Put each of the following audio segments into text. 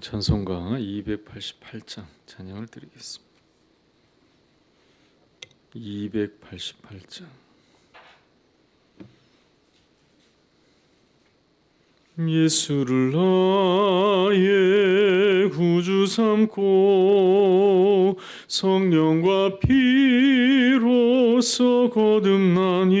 찬송가 288장 찬양을 드리겠습니다. 288장 예수를 나의 구주 삼고 성령과 피로써 거듭나니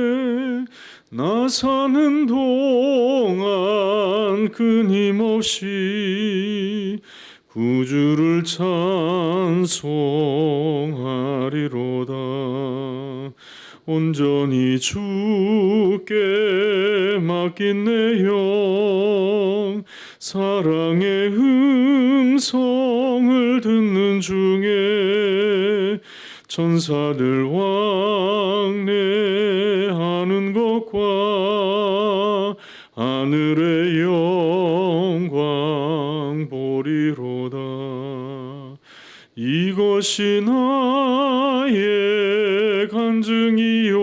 나 사는 동안 끊임없이 구주를 찬송하리로다. 온전히 주께 맡긴 내 영 사랑의 음성을 듣는 중에 천사들 왕래하는 것과 하늘의 영광 보리로다. 이것이 나의 간증이요.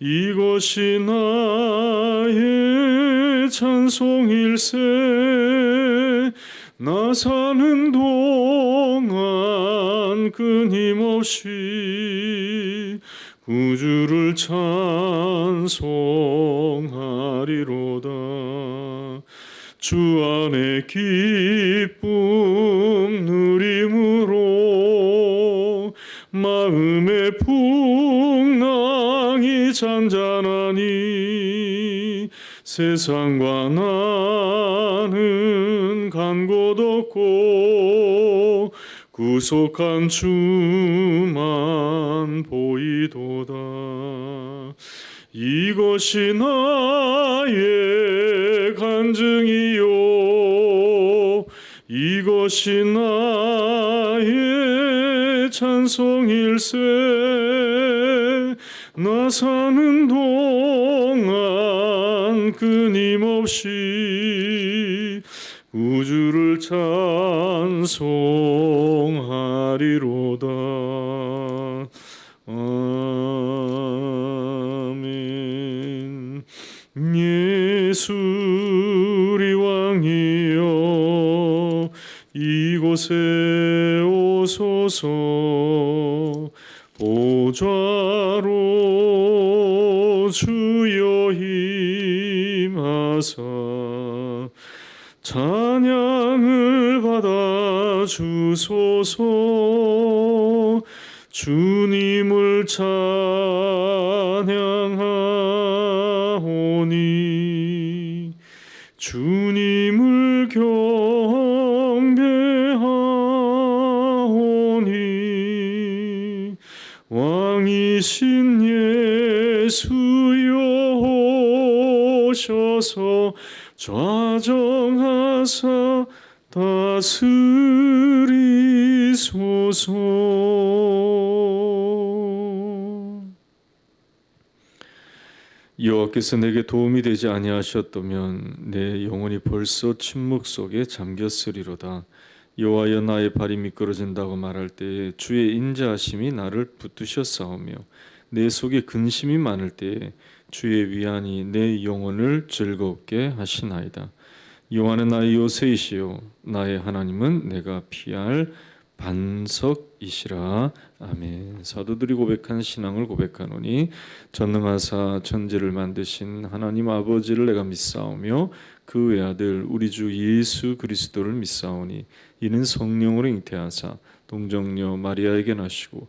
이것이 나의 찬송일세. 나 사는 동안 끊임없이 구주를 찬송하리로다. 주 안에 기쁨 누림으로 마음의 풍랑이 잔잔하니 세상과 나는 간곳 없고 구속한 주만 보이도다. 이것이 나의 간증이요. 이것이 나의 찬송일세. 나 사는 동안 끊임없이 우주를 찬송 하리로다. 아멘. 예수 우리 왕이여 이곳에 오소서. 보좌로 주여 임하사. 찬양을 받아 주소서 예수여 오셔서 좌정하사 다스리소서. 여호와께서 내게 도움이 되지 아니하셨다면 내 영혼이 벌써 침묵 속에 잠겼으리로다. 여호와여 나의 발이 미끄러진다고 말할 때에 주의 인자하심이 나를 붙드셨사오며 내 속에 근심이 많을 때에 주의 위안이 내 영혼을 즐겁게 하시나이다. 여호와는 나의 요새이시요. 나의 하나님은 내가 피할 반석이시라. 아멘. 사도들이 고백한 신앙을 고백하노니 전능하사 천지를 만드신 하나님 아버지를 내가 믿사오며 그 외아들 우리 주 예수 그리스도를 믿사오니 이는 성령으로 잉태하사 동정녀 마리아에게 나시고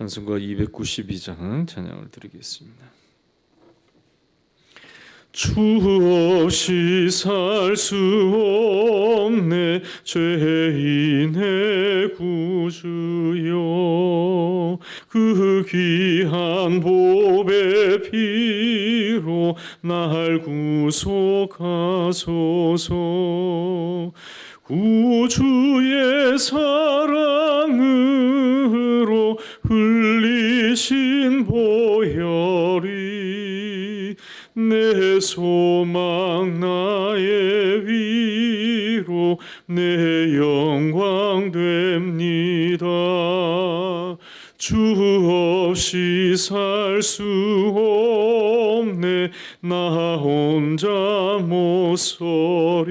찬송가 292장 찬양을 드리겠습니다. 주 없이 살 수 없네 죄인의 구주여 그 귀한 보배 피로 날 구속하소서 구주의 사랑으로 흘리신 보혈이 내 소망 나의 위로 내 영광 됩니다. 주 없이 살 수 없네. 나 혼자 못 서리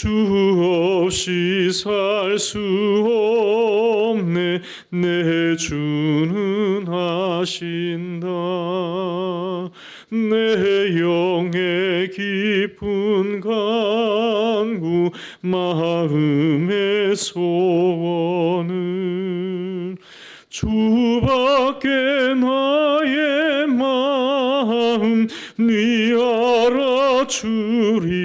주 없이 살 수 없네. 내 주는 하신다. 내 영의 깊은 간구 마음의 소원은 주밖에 나의 마음 네 알아주리요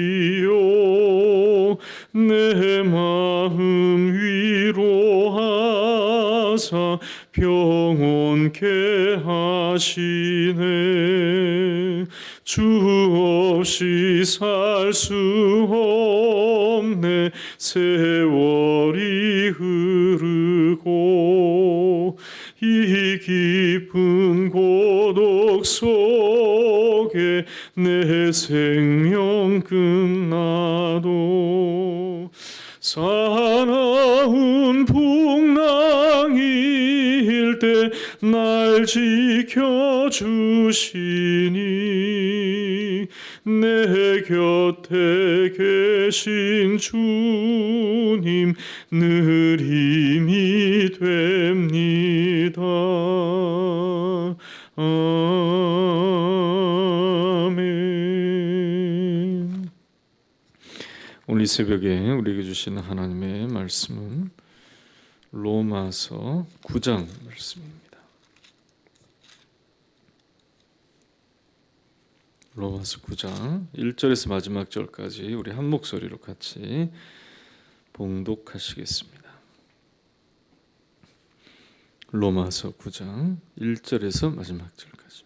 내 마음 위로하사 평온케 하시네. 주 없이 살 수 없네. 세월이 흐르고 이 깊은 고독 속에 내 생명 끝나도 사나운 풍랑일 때 날 지켜주시니 내 곁에 계신 주님 늘 힘이 됩니다. 이 새벽에 우리에게 주시는 하나님의 말씀은 로마서 9장 말씀입니다. 로마서 9장 1절에서 마지막 절까지 우리 한 목소리로 같이 봉독하시겠습니다. 로마서 9장 1절에서 마지막 절까지.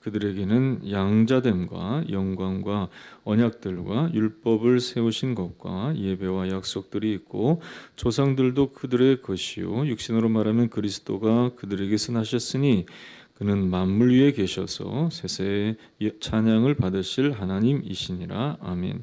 그들에게는 양자됨과 영광과 언약들과 율법을 세우신 것과 예배와 약속들이 있고 조상들도 그들의 것이요 육신으로 말하면 그리스도가 그들에게서 나셨으니 그는 만물 위에 계셔서 세세의 찬양을 받으실 하나님이시니라 아멘.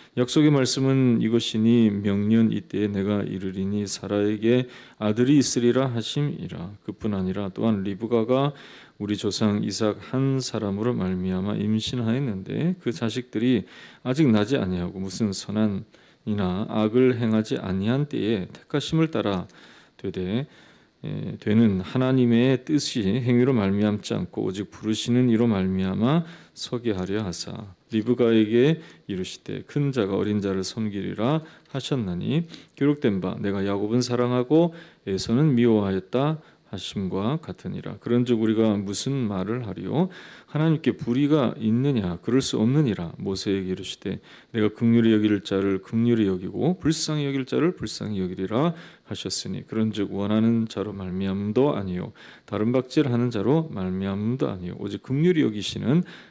약속의 말씀은 이것이니 명년 이때에 내가 이르리니 사라에게 아들이 있으리라 하심이라. 그뿐 아니라 또한 리브가가 우리 조상 이삭 한 사람으로 말미암아 임신하였는데 그 자식들이 아직 나지 아니하고 무슨 선한 이나 악을 행하지 아니한 때에 택하심을 따라 되되 예, 되는 하나님의 뜻이 행위로 말미암지 않고 오직 부르시는 이로 말미암아 서게 하려 하사. 리브가에게 이르시되 큰 자가 어린 자를 섬기리라 하셨나니 기록된 바 내가 야곱은 사랑하고 에서는 미워하였다 하심과 같으니라. 그런즉 우리가 무슨 말을 하리요 하나님께 불의가 있느냐 그럴 수 없느니라 모세에게 이르시되 내가 극률히 여길 자를 극률히 여기고 불쌍히 여길 자를 불쌍히 여기리라 하셨으니 그런즉 원하는 자로 말미암도 아니요 다른 박질하는 자로 말미암도 아니요 오직 극률히 여기시는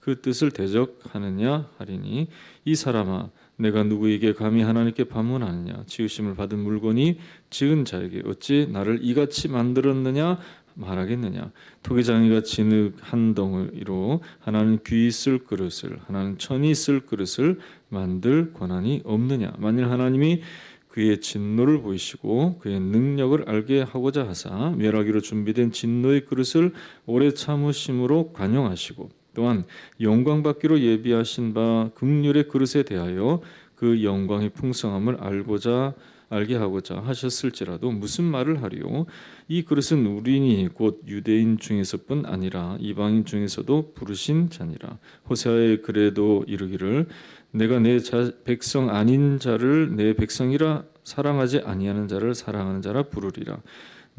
그 뜻을 대적하느냐 하리니 이 사람아 내가 누구에게 감히 하나님께 반문하느냐? 지으심을 받은 물건이 지은 자에게 어찌 나를 이같이 만들었느냐? 말하겠느냐? 토기장이가 진흙 한 덩이로 하나는 귀 쓸 그릇을 하나는 천이 쓸 그릇을 만들 권한이 없느냐? 만일 하나님이 그의 진노를 보이시고 그의 능력을 알게 하고자 하사 멸하기로 준비된 진노의 그릇을 오래 참으심으로 관용하시고 또한 영광 받기로 예비하신 바 극률의 그릇에 대하여 그 영광의 풍성함을 알고자 알게 하고자 하셨을지라도 무슨 말을 하리요? 이 그릇은 우리니 곧 유대인 중에서뿐 아니라 이방인 중에서도 부르신 자니라. 호세아의 글에도 이르기를 내가 내 자, 백성 아닌 자를 내 백성이라 사랑하지 아니하는 자를 사랑하는 자라 부르리라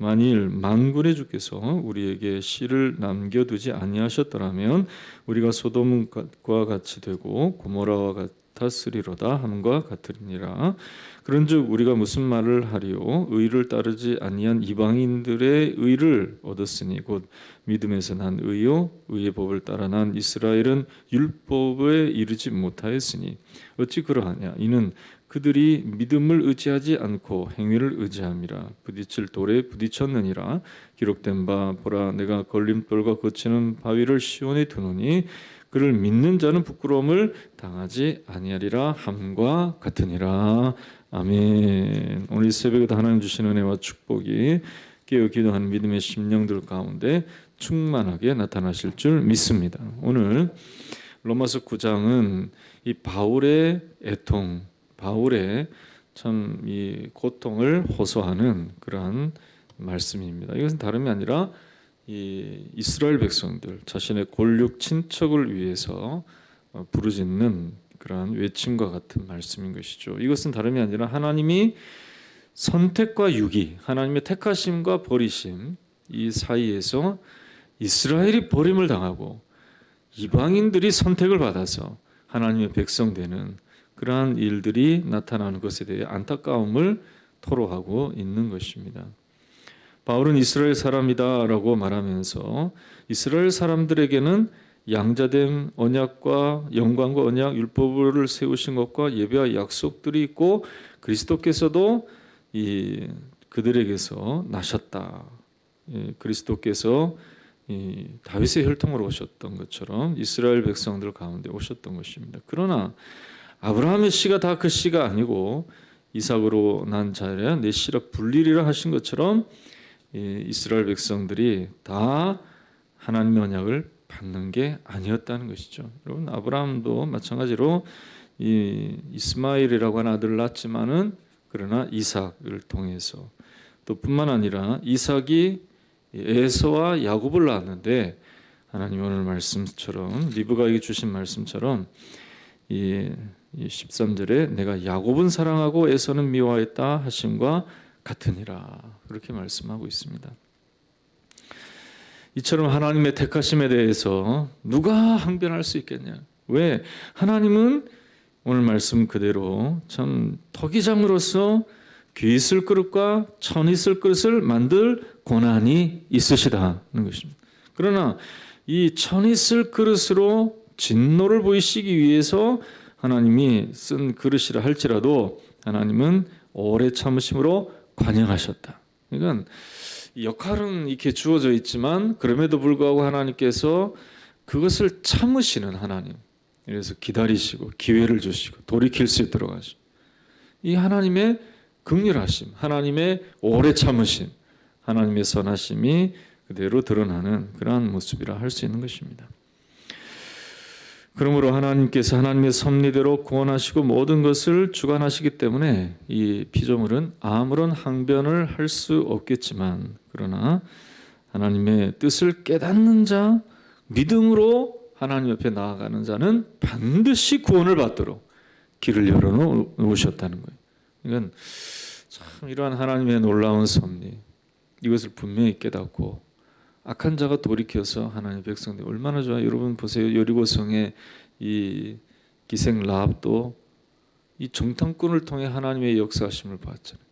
만일 만군의 주께서 우리에게 씨를 남겨두지 아니하셨더라면 우리가 소돔과 같이 되고 고모라와 같았으리로다 함과 같으리니라. 그런즉 우리가 무슨 말을 하리요? 의를 따르지 아니한 이방인들의 의를 얻었으니 곧 믿음에서 난 의요? 의의 법을 따라 난 이스라엘은 율법에 이르지 못하였으니 어찌 그러하냐? 이는 그들이 믿음을 의지하지 않고 행위를 의지함이라. 부딪힐 돌에 부딪혔느니라. 기록된 바 보라 내가 걸림돌과 거치는 바위를 시온에 두노니 그를 믿는 자는 부끄러움을 당하지 아니하리라. 함과 같으니라. 아멘. 오늘 이 새벽에도 하나님 주신 은혜와 축복이 깨어 기도하는 믿음의 심령들 가운데 충만하게 나타나실 줄 믿습니다. 오늘 로마서 9장은 이 바울의 애통 바울의 참 이 고통을 호소하는 그러한 말씀입니다. 이것은 다름이 아니라 이 이스라엘 백성들 자신의 골육 친척을 위해서 어, 부르짖는 그러한 외침과 같은 말씀인 것이죠. 이것은 다름이 아니라 하나님이 선택과 유기, 하나님의 택하심과 버리심 이 사이에서 이스라엘이 버림을 당하고 이방인들이 선택을 받아서 하나님의 백성 되는 그러한 일들이 나타나는 것에 대해 안타까움을 토로하고 있는 것입니다. 바울은 이스라엘 사람이다라고 말하면서 이스라엘 사람들에게는 양자된 언약과 영광과 언약 율법을 세우신 것과 예배와 약속들이 있고 그리스도께서도 이 그들에게서 나셨다. 예, 그리스도께서 이 다윗의 혈통으로 오셨던 것처럼 이스라엘 백성들 가운데 오셨던 것입니다. 그러나 아브라함의 씨가 다 그 씨가 아니고 이삭으로 난 자라 내 씨라 불리리라 하신 것처럼 이스라엘 백성들이 다 하나님의 언약을 받는 게 아니었다는 것이죠. 여러분 아브라함도 마찬가지로 이 이스마엘이라고 하는 아들을 낳았지만은 그러나 이삭을 통해서 또 뿐만 아니라 이삭이 에서와 야곱을 낳았는데 하나님 오늘 말씀처럼 리브가에게 주신 말씀처럼 이 13절에 내가 야곱은 사랑하고 에서는 미워했다 하심과 같으니라 그렇게 말씀하고 있습니다. 이처럼 하나님의 택하심에 대해서 누가 항변할 수 있겠냐? 왜 하나님은 오늘 말씀 그대로 참 토기장으로서 귀 있을 그릇과 천 있을 그릇을 만들 고난이 있으시다는 것입니다. 그러나 이 천 있을 그릇으로 진노를 보이시기 위해서 하나님이 쓴 그릇이라 할지라도 하나님은 오래 참으심으로 관영하셨다. 그러니까 역할은 이렇게 주어져 있지만 그럼에도 불구하고 하나님께서 그것을 참으시는 하나님. 그래서 기다리시고 기회를 주시고 돌이킬 수 있도록 하시고 이 하나님의 극렬하심, 하나님의 오래 참으심, 하나님의 선하심이 그대로 드러나는 그러한 모습이라 할 수 있는 것입니다. 그러므로 하나님께서 하나님의 섭리대로 구원하시고 모든 것을 주관하시기 때문에 이 피조물은 아무런 항변을 할 수 없겠지만 그러나 하나님의 뜻을 깨닫는 자 믿음으로 하나님 옆에 나아가는 자는 반드시 구원을 받도록 길을 열어 놓으셨다는 거예요. 이건 참 이러한 하나님의 놀라운 섭리 이것을 분명히 깨닫고 악한 자가 돌이켜서 하나님 백성들 얼마나 좋아 여러분 보세요 여리고성의 이 기생 라합도 이 정탐꾼을 통해 하나님의 역사하심을 봤잖아요.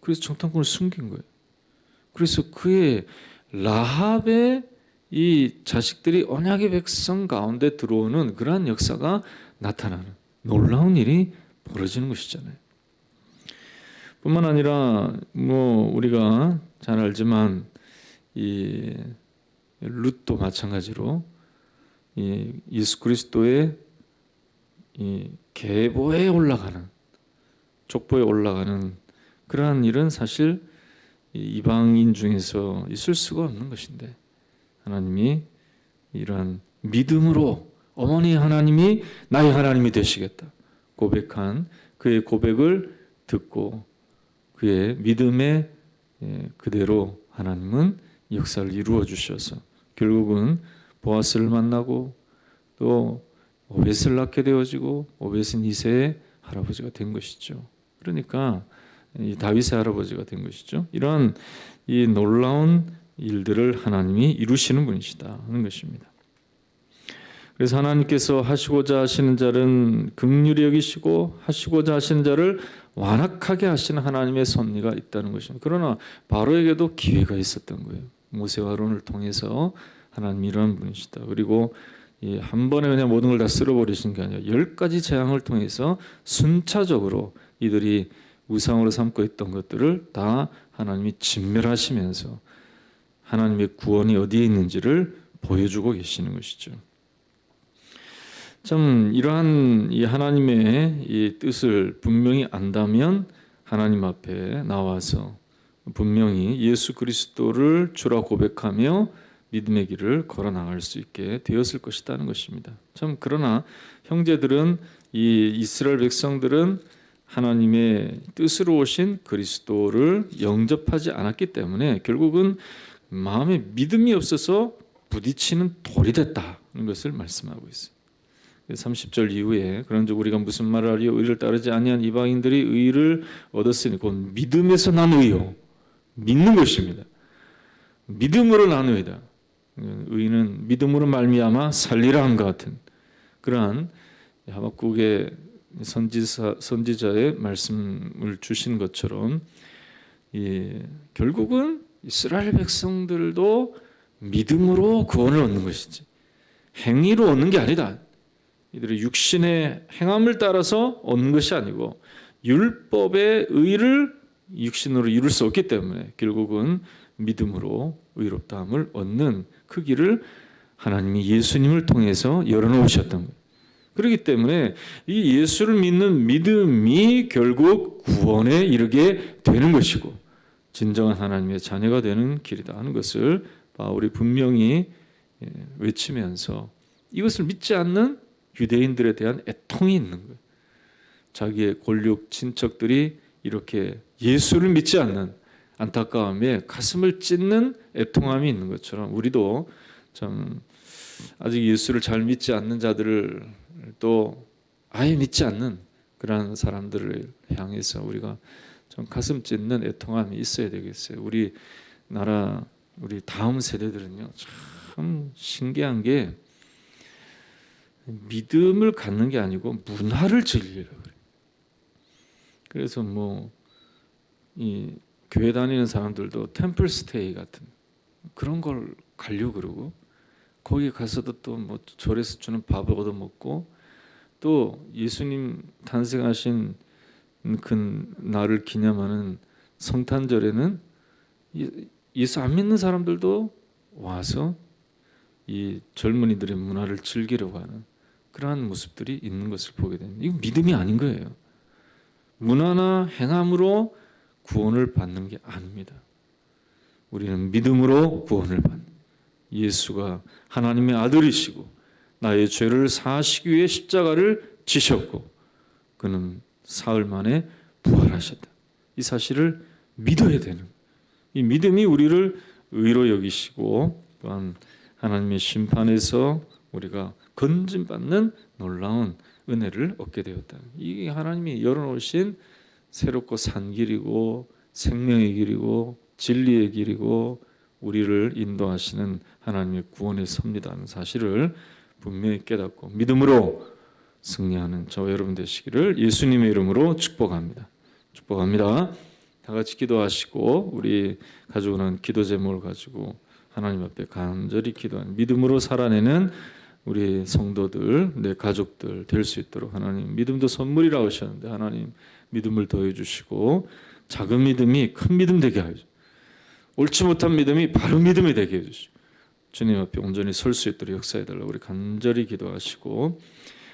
그래서 정탐꾼을 숨긴 거예요. 그래서 그의 라합의 이 자식들이 언약의 백성 가운데 들어오는 그러한 역사가 나타나는 놀라운 일이 벌어지는 것이잖아요. 뿐만 아니라 뭐 우리가 잘 알지만 이 룻도 마찬가지로 이 예수 그리스도의 이 계보에 올라가는 족보에 올라가는 그러한 일은 사실 이방인 중에서 있을 수가 없는 것인데 하나님이 이러한 믿음으로 어머니 하나님이 나의 하나님이 되시겠다 고백한 그의 고백을 듣고 그의 믿음에 예, 그대로 하나님은 역사를 이루어 주셔서 결국은 보아스를 만나고 또 오벳을 낳게 되어지고 오벳은 이세의 할아버지가 된 것이죠. 그러니까 이 다윗의 할아버지가 된 것이죠. 이러한 이 놀라운 일들을 하나님이 이루시는 분이시다 하는 것입니다. 그래서 하나님께서 하시고자 하시는 자는 극률히 여기시고 하시고자 하시는 자를 완악하게 하시는 하나님의 섭리가 있다는 것입니다. 그러나 바로에게도 기회가 있었던 거예요. 모세와 아론을 통해서 하나님 이러한 분이시다. 그리고 한 번에 그냥 모든 걸 다 쓸어버리신 게 아니라 열 가지 재앙을 통해서 순차적으로 이들이 우상으로 삼고 있던 것들을 다 하나님이 진멸하시면서 하나님의 구원이 어디에 있는지를 보여주고 계시는 것이죠. 참 이러한 이 하나님의 이 뜻을 분명히 안다면 하나님 앞에 나와서 분명히 예수 그리스도를 주라 고백하며 믿음의 길을 걸어 나갈 수 있게 되었을 것이라는 것입니다. 참 그러나 형제들은 이 이스라엘 백성들은 하나님의 뜻으로 오신 그리스도를 영접하지 않았기 때문에 결국은 마음에 믿음이 없어서 부딪히는 돌이 됐다는 것을 말씀하고 있어요. 30절 이후에 그런즉 우리가 무슨 말을 하리요 의를 따르지 아니한 이방인들이 의를 얻었으니 곧 믿음에서 난 의요 믿는 것입니다. 믿음으로 난 의다. 의는 믿음으로 말미암아 살리라 함과 같은 그러한 하박국의 선지사 선지자의 말씀을 주신 것처럼 예, 결국은 이스라엘 백성들도 믿음으로 구원을 얻는 것이지 행위로 얻는 게 아니다. 이들의 육신의 행함을 따라서 얻는 것이 아니고 율법의 의를 육신으로 이룰 수 없기 때문에 결국은 믿음으로 의롭다함을 얻는 그 길을 하나님이 예수님을 통해서 열어놓으셨던 거예요. 그렇기 때문에 이 예수를 믿는 믿음이 결국 구원에 이르게 되는 것이고 진정한 하나님의 자녀가 되는 길이다 하는 것을 바울이 분명히 예, 외치면서 이것을 믿지 않는 유대인들에 대한 애통이 있는 거예요. 자기의 권력 친척들이 이렇게 예수를 믿지 않는 안타까움에 가슴을 찢는 애통함이 있는 것처럼 우리도 참 아직 예수를 잘 믿지 않는 자들을 또 아예 믿지 않는 그러한 사람들을 향해서 우리가 좀 가슴 찢는 애통함이 있어야 되겠어요. 우리 나라 우리 다음 세대들은요 참 신기한 게 믿음을 갖는 게 아니고 문화를 즐기려 그래. 그래서 뭐 이 교회 다니는 사람들도 템플 스테이 같은 그런 걸 가려 그러고 거기 가서도 또 뭐 절에서 주는 밥을 얻어 먹고 또 예수님 탄생하신 그 날을 기념하는 성탄절에는 예- 예수 안 믿는 사람들도 와서 이 젊은이들의 문화를 즐기려고 하는 그러한 모습들이 있는 것을 보게 됩니다. 이거 믿음이 아닌 거예요. 문화나 행함으로 구원을 받는 게 아닙니다. 우리는 믿음으로 구원을 받는 예수가 하나님의 아들이시고 나의 죄를 사하시기 위해 십자가를 지셨고 그는 사흘 만에 부활하셨다. 이 사실을 믿어야 되는 이 믿음이 우리를 의로 여기시고 또한 하나님의 심판에서 우리가 건진받는 놀라운 은혜를 얻게 되었다. 이게 하나님이 열어놓으신 새롭고 산 길이고 생명의 길이고 진리의 길이고 우리를 인도하시는 하나님의 구원의 섭리다는 사실을 분명히 깨닫고 믿음으로 승리하는 저와 여러분 되시기를 예수님의 이름으로 축복합니다. 축복합니다. 다 같이 기도하시고 우리 가지고는 기도 제목을 가지고 하나님 앞에 간절히 기도하는 믿음으로 살아내는 우리 성도들, 내 가족들 될 수 있도록 하나님 믿음도 선물이라고 하셨는데 하나님 믿음을 더해 주시고 작은 믿음이 큰 믿음 되게 하여 주시고 옳지 못한 믿음이 바른 믿음이 되게 해 주시고 주님 앞에 온전히 설 수 있도록 역사해 달라고 우리 간절히 기도하시고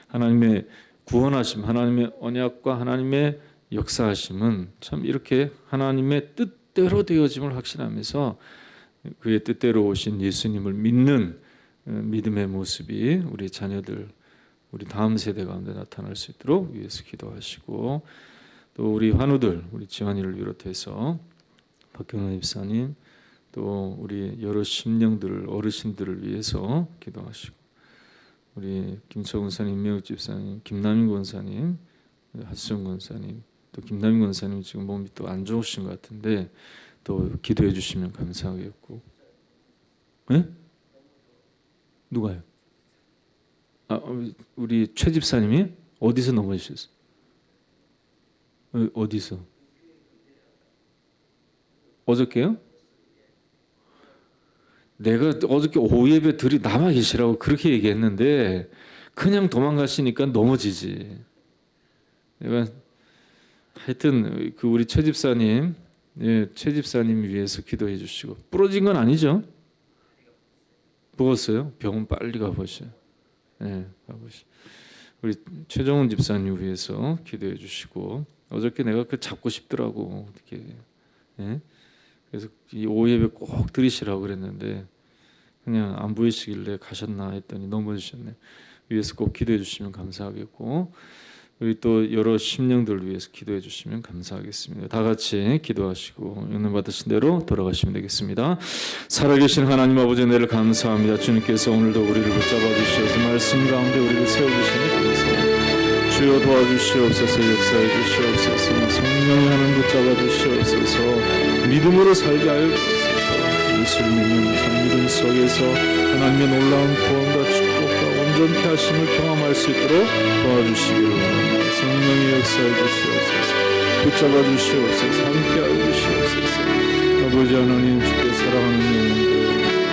하나님의 구원하심, 하나님의 언약과 하나님의 역사하심은 참 이렇게 하나님의 뜻대로 되어짐을 확신하면서 그의 뜻대로 오신 예수님을 믿는 어, 믿음의 모습이 우리 자녀들, 우리 다음 세대 가운데 나타날 수 있도록 위해서 기도하시고 또 우리 환우들, 우리 지환이를 비롯해서 박경원 입사님 또 우리 여러 심령들 어르신들을 위해서 기도하시고 우리 김철 권사님, 임명욱 집사님, 김남인 권사님, 하수정 권사님, 또 김남인 권사님 지금 몸이 또 안 좋으신 것 같은데 또 기도해 주시면 감사하겠고, 예? 누가요? 아 우리 최 집사님이 어디서 넘어지셨어요? 어, 어디서? 어저께요? 내가 어저께 오후 예배 들이 남아 계시라고 그렇게 얘기했는데 그냥 도망가시니까 넘어지지. 내가 하여튼 그 우리 최 집사님, 예, 최 집사님 위해서 기도해 주시고 부러진 건 아니죠? 부었어요? 병원 빨리 가보셔. 예, 가보시. 우리 최정훈 집사님 위해서 기도해 주시고 어저께 내가 그 잡고 싶더라고 어떻게. 예? 그래서 이 오예배 꼭 드리시라고 그랬는데 그냥 안 보이시길래 가셨나 했더니 넘어지셨네. 위해서 꼭 기도해 주시면 감사하겠고 우리 또 여러 심령들 위해서 기도해 주시면 감사하겠습니다. 다 같이 기도하시고 은혜 받으신 대로 돌아가시면 되겠습니다. 살아계신 하나님 아버지 은혜를 감사합니다. 주님께서 오늘도 우리를 붙잡아 주셔서 말씀 가운데 우리를 세워 주시니 감사합니다. 주여 도와주시옵소서 역사해 주시옵소서 성령의 하나님 붙잡아 주시옵소서 믿음으로 살게 하여 주옵소서 예수를 믿는 참 믿음 속에서 하나님의 놀라운 구원과 축복과 온전케 하심을 경험할 수 있도록 도와주시기를 원합니다. 성령의 역사해 주시옵소서. 붙잡아 주시옵소서. 함께하여 주시옵소서. 아버지 하나님 주께 사랑하는 영혼들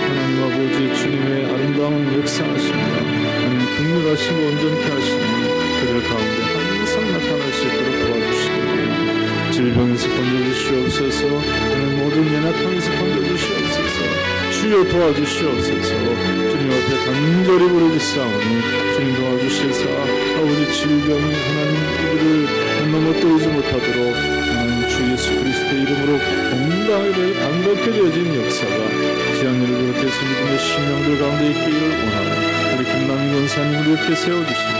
하나님 아버지 주님의 아름다운 역사하심과 하나님 긍휼하시고 온전케 하심이 그들 가운데 항상 나타날 수 있도록 도와주시기 바랍니다. 질병에서 건져주시옵소서. 하나님 모든 연약함에서 건져주시옵소서. 주여 도와주시옵소서 주님 앞에 간절히 부르짖사오니 주님 도와주셔서 아버지 질병이 하나님 그들을 넘어뜨리지 못하도록 하나님 주 예수 그리스도의 이름으로 건강하게 강력하게 되어진 역사가 지향률을 비롯해서 믿음의 신령들 가운데 있기를 원하는 우리 김남희 권사님을 이렇게 세워주시고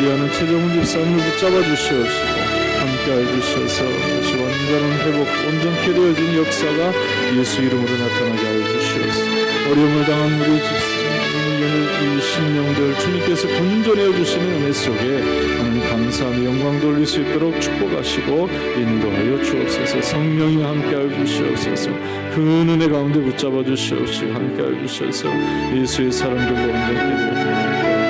우리 아는 최정훈 집사님을 붙잡아 주시옵시고 함께해 주셔서 다시 완전한 회복 온전케 되어진 역사가 예수 이름으로 나타나게 하여 주시옵소서. 어려움을 당한 우리 집사 살리는 이 심령들 주님께서 분전해 주시는 은혜 속에 하나님 감사함 영광 돌릴 수 있도록 축복하시고 인도하여 주옵소서. 성령이 함께하여 주시옵소서. 그 은혜 가운데 붙잡아 주시옵시고 함께하여 주시옵소서 예수의 사람들과 온전히 되옵소서